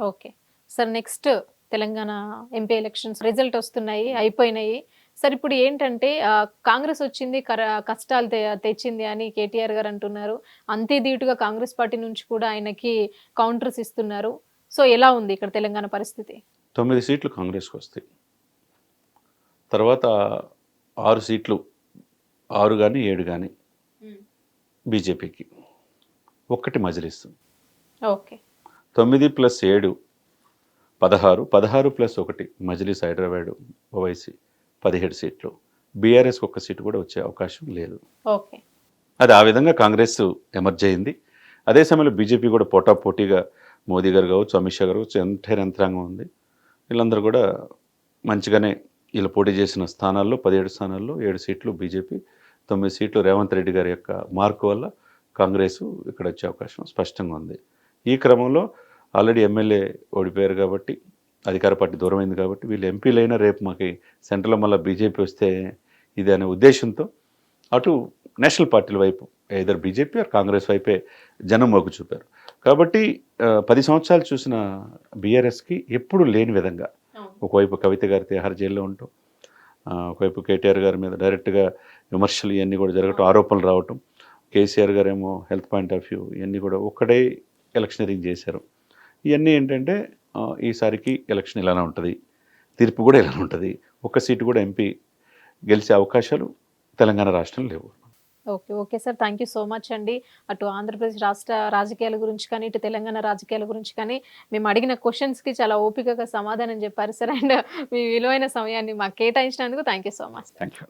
Okay. Sir next Telangana MP elections result వస్తున్నాయి అయిపోయినాయి. Sir ఇప్పుడు ఏంటంటే కాంగ్రెస్ వచ్చింది కర- కష్టాలు తెచ్చింది అని కేటీఆర్ గారు అంటున్నారు. అంతే ధీటుగా కాంగ్రెస్ పార్టీ నుంచి కూడా ఆయనకి కౌంటర్స్ ఇస్తున్నారు. సో ఎలా ఉంది ఇక్కడ తెలంగాణ పరిస్థితి? తొమ్మిది సీట్లు కాంగ్రెస్కి వస్తాయి. తర్వాత ఆరు సీట్లు ఆరు కానీ ఏడు కానీ బీజేపీకి. ఒక్కటి మజ్లిస్ ఓకే. తొమ్మిది ప్లస్ ఏడు పదహారు పదహారు ప్లస్ ఒకటి మజ్లిస్ హైదరాబాద్ ఓవైసీ పదిహేడు సీట్లు. బీఆర్ఎస్ ఒక్క సీటు కూడా వచ్చే అవకాశం లేదు. అది ఆ విధంగా కాంగ్రెస్ ఎమర్జ్ అయింది. అదే సమయంలో బీజేపీ కూడా పోటాపోటీగా మోదీ గారు కావచ్చు అమిత్ షా గారు కావచ్చు ఎంటైర్ యంత్రాంగం ఉంది. వీళ్ళందరూ కూడా మంచిగానే వీళ్ళు పోటీ చేసిన స్థానాల్లో పదిహేడు స్థానాల్లో ఏడు సీట్లు బీజేపీ తొమ్మిది సీట్లు రేవంత్ రెడ్డి గారి యొక్క మార్కు వల్ల కాంగ్రెస్ ఇక్కడ వచ్చే అవకాశం స్పష్టంగా ఉంది. ఈ క్రమంలో ఆల్రెడీ ఎమ్మెల్యే ఓడిపోయారు కాబట్టి అధికార పార్టీ దూరమైంది కాబట్టి వీళ్ళు ఎంపీలైనా రేపు మాకు సెంట్రల్లో మళ్ళీ బీజేపీ వస్తే ఇది అనే ఉద్దేశంతో అటు నేషనల్ పార్టీల వైపు ఇద్దరు బీజేపీ ఆర్ కాంగ్రెస్ వైపే జనం మొగ్గు చూపారు. కాబట్టి పది సంవత్సరాలు చూసిన బీఆర్ఎస్కి ఎప్పుడు లేని విధంగా ఒకవైపు కవిత గారి తిహార్ జైల్లో ఉంటాం ఒకవైపు కేటీఆర్ గారి మీద డైరెక్ట్గా విమర్శలు ఇవన్నీ కూడా జరగటం ఆరోపణలు రావటం కేసీఆర్ గారు ఏమో హెల్త్ పాయింట్ ఆఫ్ వ్యూ ఇవన్నీ కూడా ఒక్కడే ఎలక్షనరింగ్ చేశారు. ఇవన్నీ ఏంటంటే ఈసారికి ఎలక్షన్ ఇలానే ఉంటుంది. తీర్పు కూడా ఇలానే ఉంటుంది. ఒక్క సీటు కూడా ఎంపీ గెలిచే అవకాశాలు తెలంగాణ రాష్ట్రం లేవు. Okay okay sir. Thank you so much అండి. అటు ఆంధ్రప్రదేశ్ రాష్ట్ర రాజకీయాల గురించి కానీ ఇటు తెలంగాణ రాజకీయాల గురించి కానీ మేము అడిగిన క్వశ్చన్స్కి చాలా ఓపికగా సమాధానం చెప్పారు సార్. అండ్ మీ విలువైన సమయాన్ని మాకు కేటాయించినందుకు thank you so much. Thank you